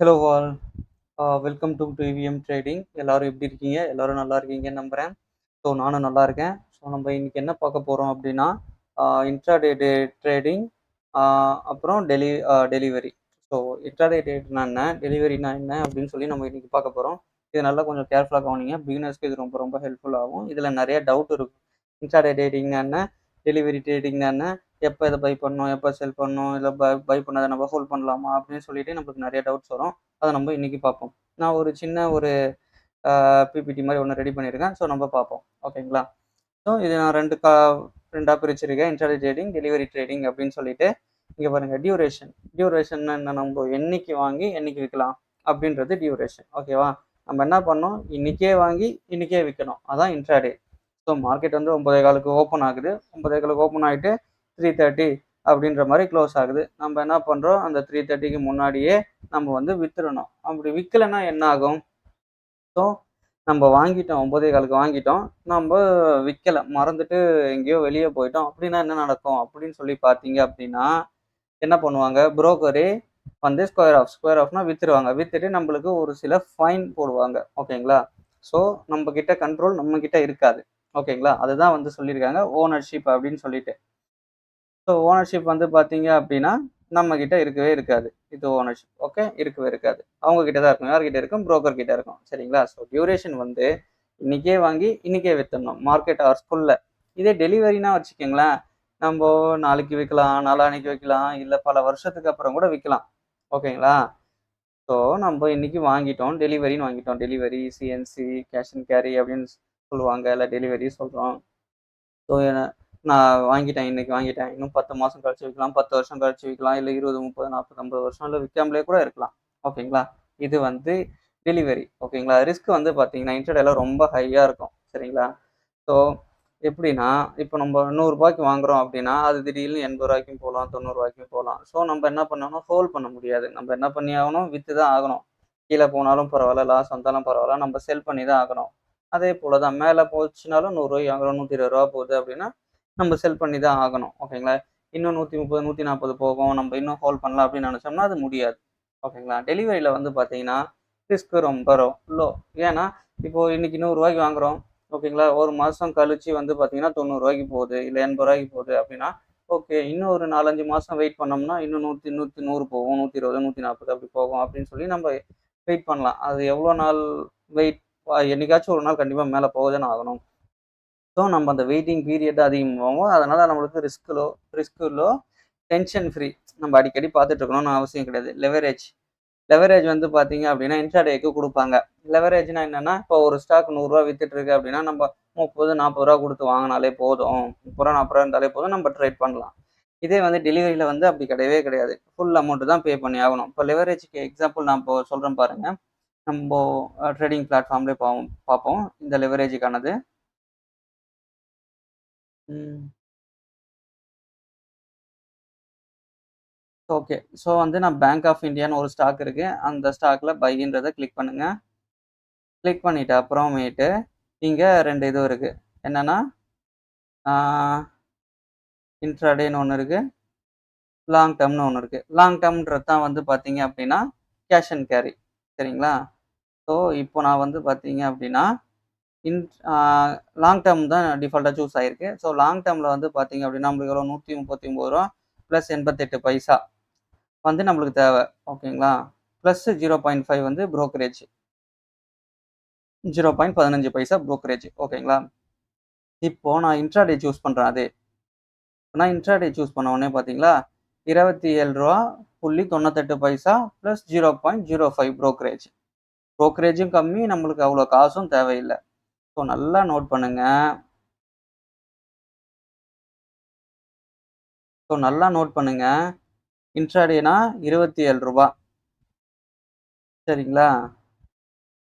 Hello all welcome to TVM trading எல்லாரும் எப்படி இருக்கீங்க? எல்லாரும் நல்லா இருக்கீங்கன்னு நம்புகிறேன் ஸோ நானும் நல்லா இருக்கேன். ஸோ நம்ம இன்றைக்கி என்ன பார்க்க போகிறோம் அப்படின்னா இன்ட்ராடே டே ட்ரேடிங் அப்புறம் டெலி டெலிவரி ஸோ இன்ட்ராடே டேட்னா என்ன? டெலிவரினா என்ன? அப்படின்னு சொல்லி நம்ம இன்னைக்கு பார்க்க போகிறோம் இது நல்லா கொஞ்சம் கேர்ஃபுல்லாக கவனிங்க. பிகினர்ஸ்க்கு இது ரொம்ப ரொம்ப ஹெல்ப்ஃபுல்லாகும் இதில் நிறைய டவுட் இருக்கும். இன்ட்ராடே டேட்டிங்னா என்ன? டெலிவரி ட்ரேடிங்னா என்ன? எப்போ இதை பை பண்ணணும் எப்போ செல் பண்ணணும் இல்லை பை பை பண்ணதை நம்ம ஹோல்ட் பண்ணலாமா அப்படின்னு சொல்லிட்டு நம்மளுக்கு நிறைய டவுட்ஸ் வரும். அதை நம்ம இன்னைக்கு பார்ப்போம். நான் ஒரு சின்ன ஒரு பிபிடி மாதிரி ஒன்று ரெடி பண்ணியிருக்கேன். ஸோ நம்ம பார்ப்போம். ஓகேங்களா ஸோ இது நான் ரெண்டு கா ரெண்டாக பிரிச்சிருக்கேன். இன்டர்டே ட்ரேடிங் டெலிவரி ட்ரேடிங் அப்படின்னு சொல்லிட்டு. இங்கே பாருங்கள் டியூரேஷன் டியூரேஷன் என்ன? நம்ம என்னைக்கு வாங்கி என்னைக்கு விற்கலாம் அப்படின்றது டியூரேஷன் ஓகேவா நம்ம என்ன பண்ணோம் இன்றைக்கே வாங்கி இன்றைக்கே விற்கணும் அதான் இன்ட்ராடே ஸோ மார்க்கெட் வந்து ஒன்பதே காலுக்கு ஓப்பன் ஆகுது. ஒன்பதே காலுக்கு ஓப்பன் ஆகிட்டு த்ரீ தேர்ட்டி அப்படின்ற மாதிரி க்ளோஸ் ஆகுது. நம்ம என்ன பண்ணுறோம் அந்த த்ரீ தேர்ட்டிக்கு முன்னாடியே நம்ம வந்து வித்துடணும் அப்படி விற்கலைன்னா என்ன ஆகும்? ஸோ நம்ம வாங்கிட்டோம். ஒன்பதே காலுக்கு வாங்கிட்டோம். நம்ம விற்கலை மறந்துட்டு எங்கேயோ வெளியே போயிட்டோம். அப்படின்னா என்ன நடக்கும்? அப்படின்னு சொல்லி பார்த்தீங்க அப்படின்னா என்ன பண்ணுவாங்க? புரோக்கரே வந்து ஸ்கொயர் ஆஃப் ஸ்கொயர் ஆஃப்னா வித்துருவாங்க. வித்துட்டு நம்மளுக்கு ஒரு சில ஃபைன் போடுவாங்க. ஓகேங்களா? ஸோ நம்ம கிட்ட கண்ட்ரோல் நம்ம கிட்ட இருக்காது. ஓகேங்களா? அதுதான் வந்து சொல்லியிருக்காங்க. ஓனர்ஷிப் அப்படின்னு சொல்லிட்டு. ஸோ ஓனர்ஷிப் வந்து பார்த்தீங்க அப்படின்னா நம்ம கிட்ட இருக்கவே இருக்காது. இது ஓனர்ஷிப் ஓகே இருக்கவே இருக்காது. அவங்க கிட்ட தான் இருக்கும் யார்கிட்ட இருக்கும்? புரோக்கர் கிட்ட இருக்கும். சரிங்களா? ஸோ டியூரேஷன் வந்து இன்னைக்கே வாங்கி இன்னைக்கே விற்றுணும் மார்க்கெட் ஹவர்ஸ்குள்ள இதே டெலிவரினா வச்சுக்கோங்களேன் நம்ம நாளைக்கு விற்கலாம் நாளான்னைக்கு வைக்கலாம் இல்லை பல வருஷத்துக்கு அப்புறம் கூட விற்கலாம் ஓகேங்களா? ஸோ நம்ம இன்னைக்கு வாங்கிட்டோம் டெலிவரின்னு வாங்கிட்டோம். Delivery CNC cash and carry அப்படின்னு சொல்லுவாங்க. இல்லை டெலிவரி சொல்கிறோம் ஸோ நான் வாங்கிட்டேன் இன்னைக்கு வாங்கிட்டேன். இன்னும் பத்து மாதம் கழிச்சு விற்கலாம் பத்து வருஷம் கழிச்சு விற்கலாம் இல்லை இருபது முப்பது நாற்பது ஐம்பது வருஷம் இல்லை விற்காமலே கூட இருக்கலாம். ஓகேங்களா? இது வந்து டெலிவரி ஓகேங்களா? ரிஸ்க் வந்து பார்த்தீங்கன்னா இன்டர்டேல ரொம்ப ஹையாக இருக்கும். சரிங்களா? ஸோ எப்படின்னா இப்போ நம்ம நூறுரூபாய்க்கு வாங்குறோம் அப்படின்னா அது திடீர்னு எண்பது ரூபாய்க்கும் போகலாம் தொண்ணூறுரூவாய்க்கும் போகலாம் ஸோ நம்ம என்ன பண்ணணும் ஹோல்ட் பண்ண முடியாது. நம்ம என்ன பண்ணி ஆகணும்? விற்று தான் ஆகணும். கீழே போனாலும் பரவாயில்ல லாஸ் வந்தாலும் பரவாயில்ல நம்ம செல் பண்ணி தான் ஆகணும். அதே போல தான் மேலே போச்சுனாலும் நூறுரூவாய்க்கு வாங்குறோம் நூற்றி இருபது ரூபா போகுது அப்படின்னா நம்ம செல் பண்ணி தான் ஆகணும் ஓகேங்களா இன்னும் நூற்றி முப்பது நூற்றி நாற்பது போகும். நம்ம இன்னும் ஹோல்ட் பண்ணலாம் அப்படின்னு நினச்சோம்னா அது முடியாது. ஓகேங்களா டெலிவரியில் வந்து பார்த்தீங்கன்னா ரிஸ்க் ரொம்ப லோ ஏன்னா இப்போ இன்றைக்கி நூறுரூவாய்க்கு வாங்குறோம். ஓகேங்களா ஒரு மாதம் கழிச்சு வந்து பார்த்தீங்கன்னா தொண்ணூறுரூவாய்க்கு போகுது. இல்லை எண்பது ரூபாய்க்கு போகுது அப்படின்னா ஓகே இன்னும் ஒரு நாலஞ்சு மாதம் வெயிட் பண்ணோம்னா இன்னும் நூற்றி நூற்றி நூறு போகும். நூற்றி இருபது நூற்றி நாற்பது அப்படி போகும் அப்படின்னு சொல்லி நம்ம வெயிட் பண்ணலாம். அது எவ்வளோ நாள் வெயிட் என்னைக்காச்சும் ஒரு நாள் கண்டிப்பாக மேலே போகுதுன்னு ஆகணும். ஸோ நம்ம அந்த வெயிட்டிங் பீரியட் அதிகமாகும் அதனால் நம்மளுக்கு ரிஸ்க்கிலோ ரிஸ்க்குலோ டென்ஷன் ஃப்ரீ நம்ம அடிக்கடி பார்த்துட்டு இருக்கணும்னு அவசியம் கிடையாது. லெவரேஜ் லெவரேஜ் வந்து பார்த்தீங்க அப்படின்னா இன்ட்ராடேக்கு கொடுப்பாங்க. லெவரேஜ்னா என்னென்னா இப்போ ஒரு ஸ்டாக் நூறுரூவா வித்துட்ருக்கு அப்படின்னா நம்ம முப்பது நாற்பது ரூபா கொடுத்து வாங்கினாலே போதும். முப்பது ரூபா நாற்பது ரூபா இருந்தாலே போதும் நம்ம ட்ரேட் பண்ணலாம். இதே வந்து டெலிவரியில் வந்து அப்படி கிடையவே கிடையாது. ஃபுல் அமௌண்ட்டு தான் பே பண்ணி ஆகணும். இப்போ லெவரேஜ்க்கு எக்ஸாம்பிள் நான் இப்போ சொல்கிறேன் பாருங்கள் நம்ம ட்ரேடிங் பிளாட்ஃபார்ம்லேயே பார்ப்போம் பார்ப்போம். இந்த லெவரேஜுக்கானது ஓகே. ஸோ வந்து நான் பேங்க் ஆஃப் இந்தியான்னு ஒரு ஸ்டாக் இருக்கு. அந்த ஸ்டாக்ல பைன்றதை கிளிக் பண்ணுங்க. கிளிக் பண்ணிட்டு அப்புறமேட்டு இங்கே ரெண்டு இது இருக்கு. என்னன்னா இன்ட்ராடேன்னு ஒன்று இருக்கு. லாங் டேர்ம்னு ஒன்று இருக்கு. லாங் டேர்ம்ன்றது தான் வந்து பார்த்தீங்க அப்படின்னா கேஷ் அண்ட் கேரி சரிங்களா? ஸோ இப்போ நான் வந்து பார்த்தீங்க அப்படின்னா இன் லாங் டேர்ம் தான் டிஃபால்ட்டாக சூஸ் ஆகிருக்கு ஸோ லாங் டேர்மில் வந்து பார்த்தீங்க அப்படின்னா நம்மளுக்கு எவ்வளோ நூற்றி முப்பத்தி ஒம்பது ரூபா ப்ளஸ் எண்பத்தெட்டு பைசா வந்து நம்மளுக்கு தேவை. ஓகேங்களா ப்ளஸ் ஜீரோ பாயிண்ட் ஃபைவ் வந்து ப்ரோக்கரேஜ் ஜீரோ பாயிண்ட் பதினஞ்சு பைசா ப்ரோக்கரேஜ் ஓகேங்களா இப்போ நான் இன்ட்ராடே சூஸ் பண்ணுறேன் அதே. நான் இன்ட்ராடே சூஸ் பண்ண உடனே பார்த்தீங்களா? இருபத்தி ஏழு ரூபா புள்ளி தொண்ணூத்தெட்டு paisa plus zero point zero five brokerage ப்ரோக்கரேஜும் கம்மி நம்மளுக்கு அவ்வளோ காசும் தேவையில்லை. ஸோ நல்லா நோட் பண்ணுங்க. ஸோ நல்லா நோட் பண்ணுங்க. இன்ட்ராடேனா இருபத்தி ஏழு ரூபா. சரிங்களா?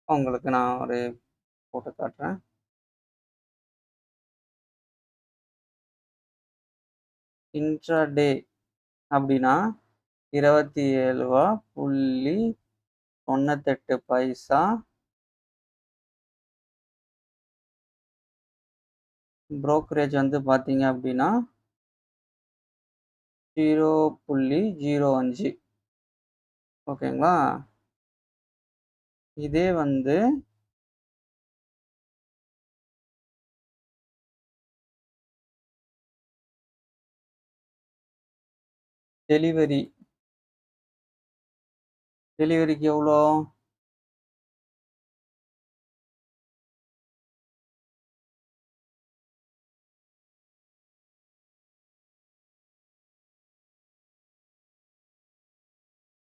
உங்களுக்கு நான் ஒரு போட்டு காட்டுறேன். இன்ட்ராடே அப்படின்னா இருபத்தி ஏழு ரூபா புள்ளி தொண்ணூத்தெட்டு பைசா ப்ரோக்கரேஜ் வந்து பார்த்தீங்க அப்படின்னா ஜீரோ புள்ளி ஜீரோ அஞ்சு. ஓகேங்களா? இதே வந்து டெலிவரி டெலிவரிக்கு எவ்வளோ?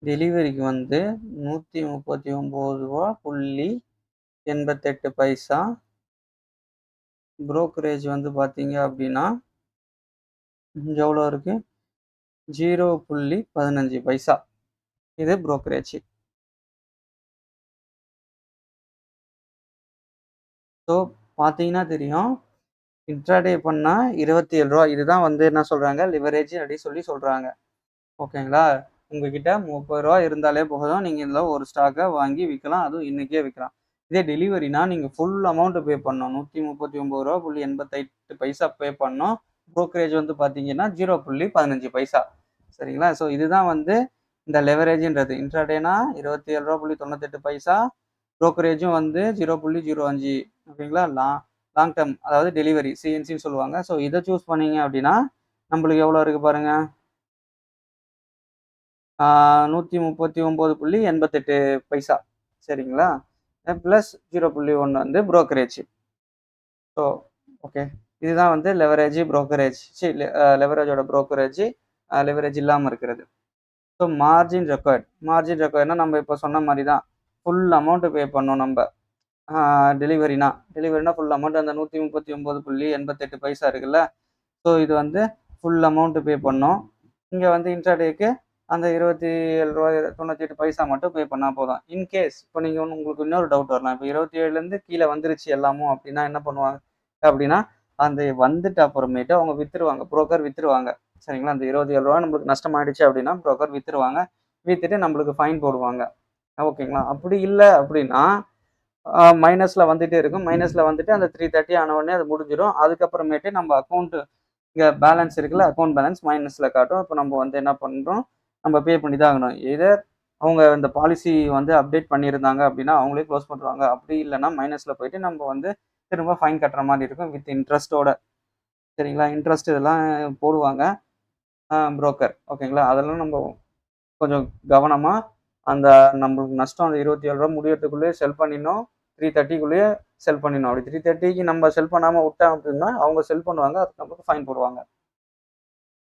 டெலிவரிக்கு வந்து நூற்றி முப்பத்தி ஒம்பது ரூபா புள்ளி எண்பத்தெட்டு பைசா. ப்ரோக்கரேஜ் வந்து பார்த்தீங்க அப்படின்னா எவ்வளோ இருக்குது ஜீரோ புள்ளி பதினஞ்சு பைசா. இது ப்ரோக்கரேஜ் ஸோ பார்த்தீங்கன்னா தெரியும். இன்ட்ராடே பண்ணால் இருபத்தி ஏழு ரூபா. இதுதான் வந்து என்ன சொல்கிறாங்க லிவரேஜ் அப்படின்னு சொல்லி சொல்கிறாங்க ஓகேங்களா உங்ககிட்ட முப்பது ரூபா இருந்தாலே போதும். நீங்கள் இதில் ஒரு ஸ்டாக்கை வாங்கி விற்கலாம் அதுவும் இன்றைக்கே விற்கலாம் இதே டெலிவரினா நீங்கள் ஃபுல் அமௌண்ட்டு பே பண்ணணும். நூற்றி முப்பத்தி ஒம்பது ரூபா புள்ளி எண்பத்தெட்டு பைசா பே பண்ணோம் ப்ரோக்கரேஜ் வந்து பார்த்தீங்கன்னா ஜீரோ புள்ளி பதினஞ்சு பைசா. சரிங்களா? ஸோ இதுதான் வந்து இந்த லெவரேஜ்ன்றது இன்ட்ராடேனா இருபத்தி ஏழு ரூபா புள்ளி தொண்ணூத்தெட்டு பைசா. ப்ரோக்கரேஜும் வந்து ஜீரோ புள்ளி ஜீரோ அஞ்சு. ஓகேங்களா? லாங் லாங் டேர்ம் அதாவது டெலிவரி சிஎன்சின்னு சொல்லுவாங்க. ஸோ இதை சூஸ் பண்ணீங்க அப்படின்னா நம்மளுக்கு எவ்வளோ இருக்குது பாருங்கள் நூற்றி முப்பத்தி ஒம்பது புள்ளி எண்பத்தெட்டு பைசா. சரிங்களா? ப்ளஸ் ஜீரோ புள்ளி ஒன்று வந்து ப்ரோக்கரேஜ் ஸோ ஓகே இதுதான் வந்து லெவரேஜ் ப்ரோக்கரேஜ் சரி லெவரேஜோட ப்ரோக்கரேஜ் லெவரேஜ் இல்லாமல் இருக்கிறது. ஸோ மார்ஜின் ரெக்கார்ட் மார்ஜின் ரெக்கார்ட்னா நம்ம இப்போ சொன்ன மாதிரி தான் ஃபுல் அமௌண்ட்டு பே பண்ணோம் நம்ம டெலிவரினா டெலிவரினா ஃபுல் அமௌண்ட் அந்த நூற்றி முப்பத்தி ஒம்பது புள்ளி எண்பத்தெட்டு பைசா இருக்குல்ல. ஸோ இது வந்து ஃபுல் அமௌண்ட்டு பே பண்ணோம். இங்கே வந்து இன்ட்ராடேக்கு அந்த இருபத்தி ஏழு ரூபாய் தொண்ணூற்றி எட்டு பைசா மட்டும் பே பண்ணால் போதும். இன்கேஸ் இப்போ நீங்கள் ஒன்று உங்களுக்கு இன்னொரு டவுட் வரலாம். இப்போ இருபத்தி ஏழுலேருந்து கீழே வந்துருச்சு எல்லாமும் அப்படின்னா என்ன பண்ணுவாங்க? அப்படின்னா அந்த வந்துட்டு அப்புறமேட்டு அவங்க விற்றுருவாங்க ப்ரோக்கர் விற்றுருவாங்க சரிங்களா? அந்த இருபத்தி ஏழு ரூபா நம்மளுக்கு நஷ்டமாயிடுச்சு அப்படின்னா ப்ரோக்கர் விற்றுருவாங்க விற்றுட்டு நம்மளுக்கு ஃபைன் போடுவாங்க. ஓகேங்களா அப்படி இல்லை அப்படின்னா மைனஸில் வந்துகிட்டே இருக்கும். மைனஸில் வந்துட்டு அந்த த்ரீ தேர்ட்டி ஆன உடனே அது முடிஞ்சிடும். அதுக்கப்புறமேட்டு நம்ம அக்கௌண்ட்டு இங்கே பேலன்ஸ் இருக்குல்ல அக்கௌண்ட் பேலன்ஸ் மைனஸில் காட்டும். இப்போ நம்ம வந்து என்ன பண்ணுறோம் நம்ம பே பண்ணி தான் ஆகணும். இதர் அவங்க இந்த பாலிசி வந்து அப்டேட் பண்ணியிருந்தாங்க அப்படின்னா அவங்களே க்ளோஸ் பண்ணுறாங்க அப்படி இல்லைன்னா மைனஸில் போயிட்டு நம்ம வந்து திரும்ப ஃபைன் கட்டுற மாதிரி இருக்கும் வித் இன்ட்ரெஸ்ட்டோட சரிங்களா? இன்ட்ரெஸ்ட் இதெல்லாம் போடுவாங்க புரோக்கர் ஓகேங்களா? அதெல்லாம் நம்ம கொஞ்சம் கவனமாக அந்த நம்மளுக்கு நஷ்டம் அந்த இருபத்தி ஏழு ரூபா முடியறதுக்குள்ளேயே செல் பண்ணிடணும். த்ரீ தேர்ட்டிக்குள்ளேயே செல் பண்ணிடணும். அப்படி த்ரீ தேர்ட்டிக்கு நம்ம செல் பண்ணாமல் விட்டோம் அப்படின்னா அவங்க செல் பண்ணுவாங்க அதுக்கு நம்மளுக்கு ஃபைன் போடுவாங்க.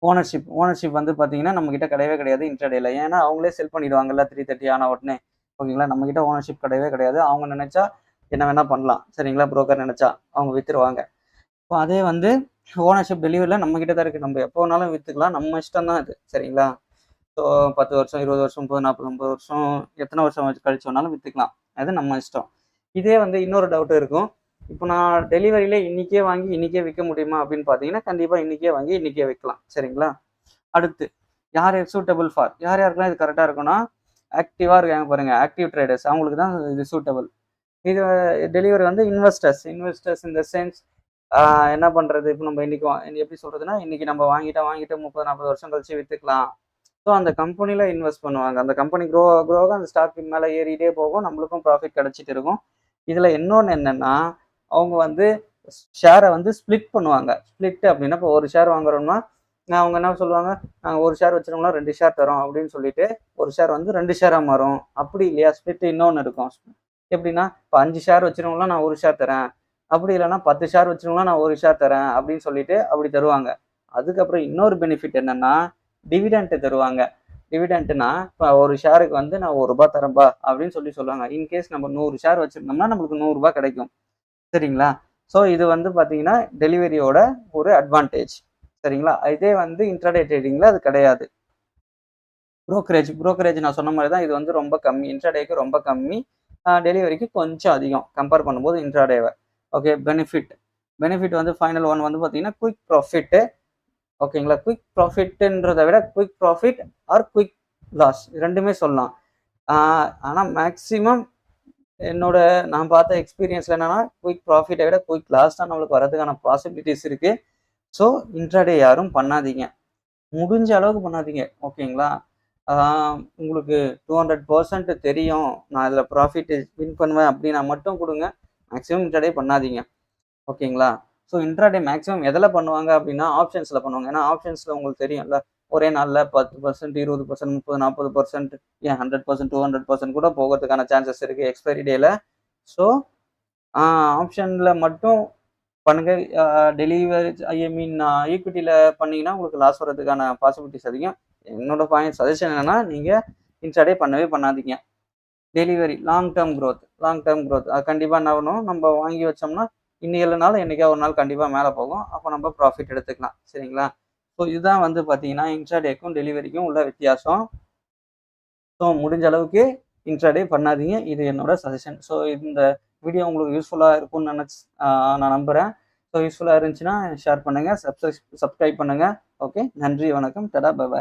ஓனர்ஷிப் ஓனர்ஷிப் வந்து பார்த்தீங்கன்னா நம்மக்கிட்ட கிடையவே கிடையாது இன்ட்ரடேல ஏன்னா அவங்களே செல் பண்ணிடுவாங்கல்ல த்ரீ தேர்ட்டி ஆன உடனே. ஓகேங்களா நம்மக்கிட்ட ஓனர்ஷிப் கிடையவே கிடையாது. அவங்க நினச்சா என்ன வேணால் பண்ணலாம். சரிங்களா? புரோக்கர் நினச்சா அவங்க விற்றுருவாங்க இப்போ அதே வந்து ஓனர்ஷிப் டெலிவரியில் நம்மக்கிட்ட தான் இருக்குது நம்ம எப்போ வேணாலும் விற்றுக்கலாம் நம்ம இஷ்டம் தான் இது. சரிங்களா? ஸோ பத்து வருஷம் இருபது வருஷம் முப்பது நாற்பது ஐம்பது வருஷம் எத்தனை வருஷம் வச்சு கழிச்சு வேணாலும் விற்றுக்கலாம் அது நம்ம இஷ்டம். இதே வந்து இன்னொரு டவுட் இருக்கும். இப்போ நான் டெலிவரியில் இன்றைக்கே வாங்கி இன்னைக்கே விற்க முடியுமா அப்படின்னு பார்த்தீங்கன்னா கண்டிப்பாக இன்றைக்கே வாங்கி இன்னைக்கே விற்கலாம். சரிங்களா? அடுத்து யார் சூட்டபிள் ஃபார் யார் யாருக்கெல்லாம் இது கரெக்டாக இருக்கும்னா ஆக்டிவாக இருக்காங்க பாருங்கள் ஆக்டிவ் ட்ரேடர்ஸ் அவங்களுக்கு தான் இது சூட்டபிள் இது டெலிவரி வந்து இன்வெஸ்டர்ஸ் இன்வெஸ்டர்ஸ் இந்த சென்ஸ் என்ன பண்ணுறது இப்போ நம்ம இன்னைக்கு எப்படி சொல்கிறதுனா இன்றைக்கி நம்ம வாங்கிட்டா வாங்கிட்டு முப்பது நாற்பது வருஷம் கழிச்சு விற்றுக்கலாம் ஸோ அந்த கம்பெனியில் இன்வெஸ்ட் பண்ணுவாங்க. அந்த கம்பெனி க்ரோ க்ரோவாக அந்த ஸ்டாக் மேலே ஏறிட்டே போகும். நம்மளுக்கும் ப்ராஃபிட் கிடச்சிட்டு இருக்கும். இதில் இன்னொன்று என்னென்னா அவங்க வந்து ஷேரை வந்து ஸ்ப்ளிட் பண்ணுவாங்க. ஸ்ப்ளிட் அப்படின்னா இப்போ ஒரு ஷேர் வாங்குறோம்னா அவங்க என்ன சொல்லுவாங்க? நாங்கள் ஒரு ஷேர் வச்சுருந்தோம்னா ரெண்டு ஷேர் தரோம் அப்படின்னு சொல்லிட்டு ஒரு ஷேர் வந்து ரெண்டு ஷேராக மாறும். அப்படி இல்லையா? ஸ்ப்ளிட் இன்னொன்று இருக்கும். எப்படின்னா இப்போ அஞ்சு ஷேர் வச்சுருவோம்னா நான் ஒரு ஷேர் தரேன். அப்படி இல்லைன்னா பத்து ஷேர் வச்சுருவங்களா நான் ஒரு ஷேர் தரேன் அப்படின்னு சொல்லிட்டு அப்படி தருவாங்க. அதுக்கப்புறம் இன்னொரு பெனிஃபிட் என்னென்னா டிவிடெண்ட்டு தருவாங்க. டிவிடெண்ட்னா இப்போ ஒரு ஷேருக்கு வந்து நான் ஒரு ரூபா தரேன்பா அப்படின்னு சொல்லி சொல்லுவாங்க. இன்கேஸ் நம்ம நூறு ஷேர் வச்சுருந்தோம்னா நம்மளுக்கு நூறுரூபா கிடைக்கும். சரிங்களா? ஸோ இது வந்து பார்த்தீங்கன்னா டெலிவரியோட ஒரு அட்வான்டேஜ் சரிங்களா? இதே வந்து இன்ட்ராடே ட்ரேடிங்கில் அது கிடையாது. ப்ரோக்கரேஜ் ப்ரோக்கரேஜ் நான் சொன்ன மாதிரி தான் இது வந்து ரொம்ப கம்மி. இன்ட்ராடேக்கு ரொம்ப கம்மி. டெலிவரிக்கு கொஞ்சம் அதிகம். கம்பேர் பண்ணும்போது இன்ட்ராடேவை ஓகே பெனிஃபிட் பெனிஃபிட் வந்து ஃபைனல் ஒன் வந்து பார்த்தீங்கன்னா குயிக் ப்ராஃபிட்டு ஓகேங்களா குயிக் ப்ராஃபிட்டுன்றதை விட quick profit or quick loss ரெண்டுமே சொல்லலாம். ஆனால் மேக்ஸிமம் என்னோட நான் பார்த்த எக்ஸ்பீரியன்ஸில் என்னன்னா குயிக் ப்ராஃபிட்டை விட குயிக் லாஸ் தான் நம்மளுக்கு வரதுக்கான பாசிபிலிட்டிஸ் இருக்குது ஸோ இன்ட்ராடே யாரும் பண்ணாதீங்க. முடிஞ்ச அளவுக்கு பண்ணாதீங்க ஓகேங்களா உங்களுக்கு டூ ஹண்ட்ரட் பர்சன்ட் தெரியும். நான் இதில் ப்ராஃபிட் வின் பண்ணுவேன் அப்படின்னா மட்டும் கொடுங்க. மேக்ஸிமம் இன்ட்ராடே பண்ணாதீங்க ஓகேங்களா ஸோ இன்ட்ராடே மேக்ஸிமம் எதில் பண்ணுவாங்க அப்படின்னா ஆப்ஷன்ஸில் பண்ணுவாங்க. ஏன்னா ஆப்ஷன்ஸில் உங்களுக்கு தெரியும்ல ஒரே நாளில் பத்து பர்சன்ட் இருபது பர்சன்ட் முப்பது நாற்பது பர்சன்ட் ஏன் hundred percent two hundred percent கூட போகிறதுக்கான சான்சஸ் இருக்குது எக்ஸ்பைரி டேயில் ஸோ ஆப்ஷனில் மட்டும் பண்ணுங்கள் டெலிவரி ஐ மீன் ஈக்விட்டியில் பண்ணிங்கன்னா உங்களுக்கு லாஸ் வர்றதுக்கான பாசிபிலிட்டிஸ் அதிகம். என்னோட பாயிண்ட் சஜஷன் என்னென்னா நீங்கள் இன்சாடே பண்ணவே பண்ணாதீங்க. Delivery long term growth long term growth அது கண்டிப்பாக என்ன பண்ணணும் நம்ம வாங்கி வச்சோம்னா இன்னும் இல்லைனாலும் என்றைக்கா ஒரு நாள் கண்டிப்பாக மேலே போகும். அப்போ நம்ம ப்ராஃபிட் எடுத்துக்கலாம். சரிங்களா? ஸோ இதுதான் வந்து பார்த்தீங்கன்னா இன்ட்ராடேக்கும் டெலிவரிக்கும் உள்ள வித்தியாசம். ஸோ முடிஞ்ச அளவுக்கு இன்ட்ராடே பண்ணாதீங்க. இது என்னோட சஜஷன் ஸோ இந்த வீடியோ உங்களுக்கு யூஸ்ஃபுல்லாக இருக்கும்னு நினச்சி நான் நம்புகிறேன் ஸோ யூஸ்ஃபுல்லாக இருந்துச்சுன்னா ஷேர் பண்ணுங்கள் சப்ஸ்கிரைப் சப்ஸ்கிரைப் பண்ணுங்கள் ஓகே நன்றி வணக்கம். டடா பாய்